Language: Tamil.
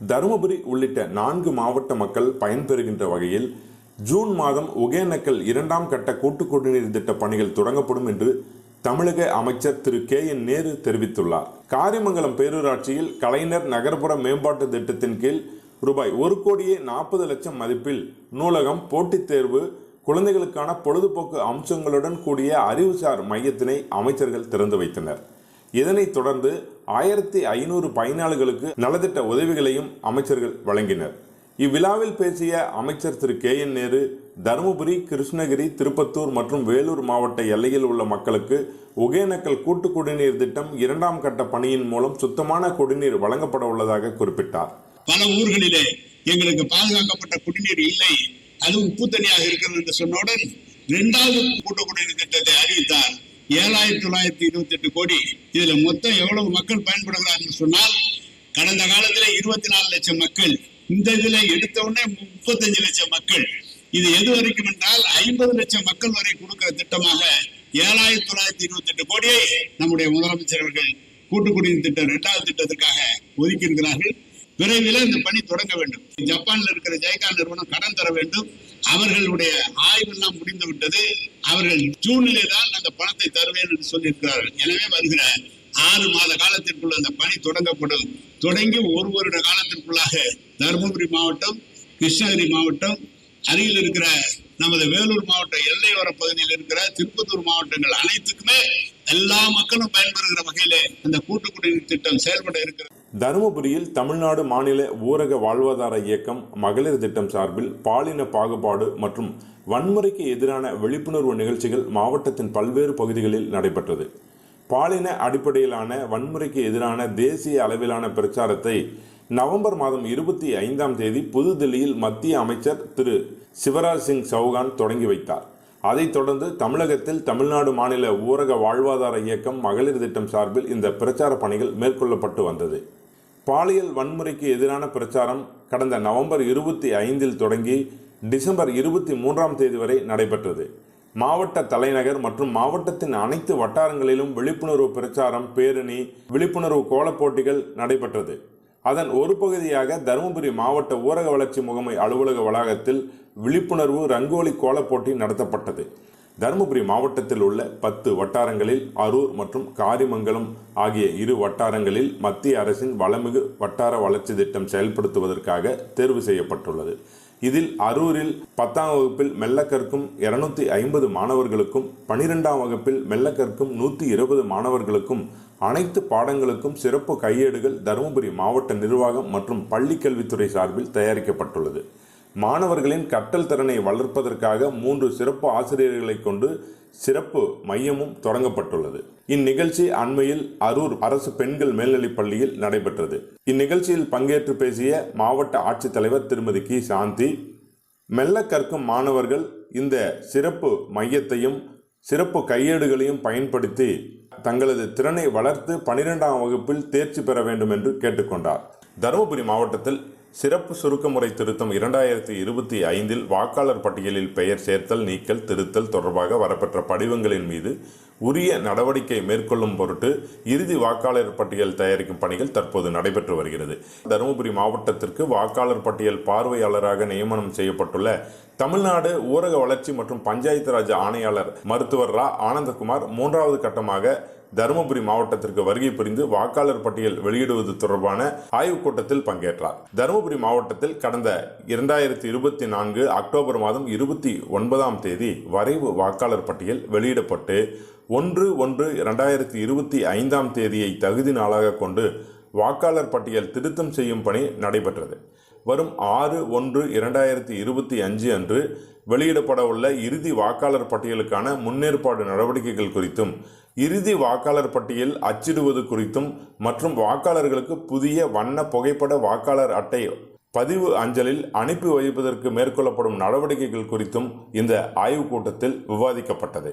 தருமபுரி உள்ளிட்ட நான்கு மாவட்ட மக்கள் பயன்பெறுகின்ற வகையில் ஜூன் மாதம் ஒகேனக்கல் இரண்டாம் கட்ட கூட்டு குடிநீர் திட்ட பணிகள் தொடங்கப்படும் என்று தமிழக அமைச்சர் திரு கே என் நேரு தெரிவித்துள்ளார். காரிமங்கலம் பேரூராட்சியில் கலைஞர் நகர்ப்புற மேம்பாட்டு திட்டத்தின் கீழ் ரூபாய் ஒரு கோடியே நாற்பது லட்சம் மதிப்பில் நூலகம் போட்டித் தேர்வு குழந்தைகளுக்கான பொழுதுபோக்கு அம்சங்களுடன் கூடிய அறிவுசார் மையத்தினை அமைச்சர்கள் திறந்து வைத்தனர். இதனைத் தொடர்ந்து ஆயிரத்தி ஐநூறு பயனாளிகளுக்கு நலத்திட்ட உதவிகளையும் அமைச்சர்கள் வழங்கினர். இவ்விழாவில் பேசிய அமைச்சர் திரு கே என் நேரு தருமபுரி கிருஷ்ணகிரி திருப்பத்தூர் மற்றும் வேலூர் மாவட்ட எல்லையில் உள்ள மக்களுக்கு ஒகேனக்கல் கூட்டு குடிநீர் திட்டம் இரண்டாம் கட்ட பணியின் மூலம் சுத்தமான குடிநீர் வழங்கப்பட உள்ளதாக குறிப்பிட்டார். பல ஊர்களிலே எங்களுக்கு பாதுகாக்கப்பட்ட குடிநீர் இல்லை. அது உப்பு தனியாக இருக்கிறது என்று சொன்னவுடன் இரண்டாவது கூட்டு குடிநீர் திட்டத்தை அறிவித்தார் ஏழாயிரத்தி தொள்ளாயிரத்தி இருபத்தி எட்டு கோடி. இதுல மொத்தம் எவ்வளவு மக்கள் பயன்படுகிறார்கள் சொன்னால் கடந்த காலத்துல இருபத்தி நாலு லட்சம் மக்கள் இந்த இதுல எடுத்த உடனே முப்பத்தஞ்சு லட்சம் மக்கள். இது எது வரைக்கும் என்றால் ஐம்பது லட்சம் மக்கள் வரை கொடுக்கிற திட்டமாக ஏழாயிரத்தி தொள்ளாயிரத்தி இருபத்தி எட்டு கோடியை நம்முடைய முதலமைச்சர் அவர்கள் கூட்டு திட்டம் இரண்டாவது திட்டத்திற்காக ஒதுக்கி இருக்கிறார்கள் விரைவில் இந்த பணி தொடங்க வேண்டும். ஜப்பான்ல இருக்கிற ஜெய்கா நிறுவனம் கடன் தர வேண்டும். அவர்களுடைய ஆய்வெல்லாம் முடிந்து விட்டது அவர்கள் ஜூனிலே தான் அந்த பணத்தை தருவேன் என்று சொல்லியிருக்கிறார்கள். எனவே வருகிற ஆறு மாத காலத்திற்குள் அந்த பணி தொடங்கப்படும். தொடங்கி ஒரு வருட காலத்திற்குள்ளாக தருமபுரி மாவட்டம் கிருஷ்ணகிரி மாவட்டம் அருகில் இருக்கிற நமது வேலூர் மாவட்ட எல்லையோர பகுதியில் இருக்கிற திருப்பத்தூர் மாவட்டங்கள் அனைத்துக்குமே எல்லா மக்களும் பயன்பெறுகிற வகையிலே அந்த கூட்டு குடிநீர் திட்டம் செயல்பட இருக்கிறது. தருமபுரியில் தமிழ்நாடு மாநில ஊரக வாழ்வாதார இயக்கம் மகளிர் திட்டம் சார்பில் பாலின பாகுபாடு மற்றும் வன்முறைக்கு எதிரான விழிப்புணர்வு நிகழ்ச்சிகள் மாவட்டத்தின் பல்வேறு பகுதிகளில் நடைபெற்றது. பாலின அடிப்படையிலான வன்முறைக்கு எதிரான தேசிய அளவிலான பிரச்சாரத்தை நவம்பர் மாதம் இருபத்தி ஐந்தாம் தேதி புதுதில்லியில் மத்திய அமைச்சர் திரு சிவராஜ் சிங் சௌகான் தொடங்கி வைத்தார். அதைத் தொடர்ந்து தமிழகத்தில் தமிழ்நாடு மாநில ஊரக வாழ்வாதார இயக்கம் மகளிர் திட்டம் சார்பில் இந்த பிரச்சார பணிகள் மேற்கொள்ளப்பட்டு வந்தது. பாலியல் வன்முறைக்கு எதிரான பிரச்சாரம் கடந்த நவம்பர் இருபத்தி ஐந்தில் தொடங்கி டிசம்பர் இருபத்தி மூன்றாம் தேதி வரை நடைபெற்றது. மாவட்ட தலைநகர் மற்றும் மாவட்டத்தின் அனைத்து வட்டாரங்களிலும் விழிப்புணர்வு பிரச்சாரம் பேரணி விழிப்புணர்வு கோலப் போட்டிகள் நடைபெற்றது. அதன் ஒரு பகுதியாக தருமபுரி மாவட்ட ஊரக வளர்ச்சி முகமை அலுவலக வளாகத்தில் விழிப்புணர்வு ரங்கோலி கோலப் போட்டி நடத்தப்பட்டது. தருமபுரி மாவட்டத்தில் உள்ள பத்து வட்டாரங்களில் அரூர் மற்றும் காரிமங்கலம் ஆகிய இரு வட்டாரங்களில் மத்திய அரசின் வளமிகு வட்டார வளர்ச்சி திட்டம் செயல்படுத்துவதற்காக தேர்வு செய்யப்பட்டுள்ளது. இதில் அரூரில் பத்தாம் வகுப்பில் மெல்ல கற்கும் இருநூத்தி ஐம்பது மாணவர்களுக்கும் பனிரெண்டாம் வகுப்பில் மெல்ல கற்கும் நூற்றி இருபது மாணவர்களுக்கும் அனைத்து பாடங்களுக்கும் சிறப்பு கையேடுகள் தருமபுரி மாவட்ட நிர்வாகம் மற்றும் பள்ளிக்கல்வித்துறை சார்பில் தயாரிக்கப்பட்டுள்ளது. மாணவர்களின் கற்றல் திறனை வளர்ப்பதற்காக மூன்று சிறப்பு ஆசிரியர்களை கொண்டு சிறப்பு மையமும் தொடங்கப்பட்டுள்ளது. இந்நிகழ்ச்சி அண்மையில் அரூர் அரசு பெண்கள் மேல்நிலைப் பள்ளியில் நடைபெற்றது. இந்நிகழ்ச்சியில் பங்கேற்று பேசிய மாவட்ட ஆட்சித்தலைவர் திருமதி கி. சாந்தி மெல்ல கற்கும் மாணவர்கள் இந்த சிறப்பு மையத்தையும் சிறப்பு கையேடுகளையும் பயன்படுத்தி தங்களது திறனை வளர்த்து பனிரெண்டாம் வகுப்பில் தேர்ச்சி பெற வேண்டும் என்று கேட்டுக்கொண்டார். தருமபுரி மாவட்டத்தில் சிறப்பு சுருக்கமுறை திருத்தம் இரண்டாயிரத்தி இருபத்தி ஐந்தில் வாக்காளர் பட்டியலில் பெயர் சேர்த்தல் நீக்கல் திருத்தல் தொடர்பாக வரப்பெற்ற படிவங்களின் மீது உரிய நடவடிக்கை மேற்கொள்ளும் பொருட்டு இறுதி வாக்காளர் பட்டியல் தயாரிக்கும் பணிகள் தற்போது நடைபெற்று வருகிறது. தருமபுரி மாவட்டத்திற்கு வாக்காளர் பட்டியல் பார்வையாளராக நியமனம் செய்யப்பட்டுள்ள தமிழ்நாடு ஊரக வளர்ச்சி மற்றும் பஞ்சாயத்து ராஜ் ஆணையாளர் மருத்துவர் ரா. ஆனந்தகுமார் மூன்றாவது கட்டமாக தருமபுரி மாவட்டத்திற்கு வருகை புரிந்து வாக்காளர் பட்டியல் வெளியிடுவது தொடர்பான ஆய்வுக் கூட்டத்தில் பங்கேற்றார். தருமபுரி மாவட்டத்தில் கடந்த இரண்டாயிரத்தி இருபத்தி நான்கு அக்டோபர் மாதம் இருபத்தி ஒன்பதாம் தேதி வரைவு வாக்காளர் பட்டியல் வெளியிடப்பட்டு ஒன்று ஒன்று இரண்டாயிரத்தி இருபத்தி ஐந்தாம் தேதியை தகுதி நாளாக கொண்டு வாக்காளர் பட்டியல் திருத்தம் செய்யும் பணி நடைபெற்றது. வரும் ஆறு ஒன்று இரண்டாயிரத்தி இருபத்தி அஞ்சு அன்று வெளியிடப்பட உள்ள இறுதி வாக்காளர் பட்டியலுக்கான முன்னேற்பாடு நடவடிக்கைகள் குறித்தும் இறுதி வாக்காளர் பட்டியல் அச்சிடுவது குறித்தும் மற்றும் வாக்காளர்களுக்கு புதிய வண்ண புகைப்பட வாக்காளர் அட்டை பதிவு அஞ்சலில் அனுப்பி வைப்பதற்கு மேற்கொள்ளப்படும் நடவடிக்கைகள் குறித்தும் இந்த ஆய்வுக் கூட்டத்தில் விவாதிக்கப்பட்டது.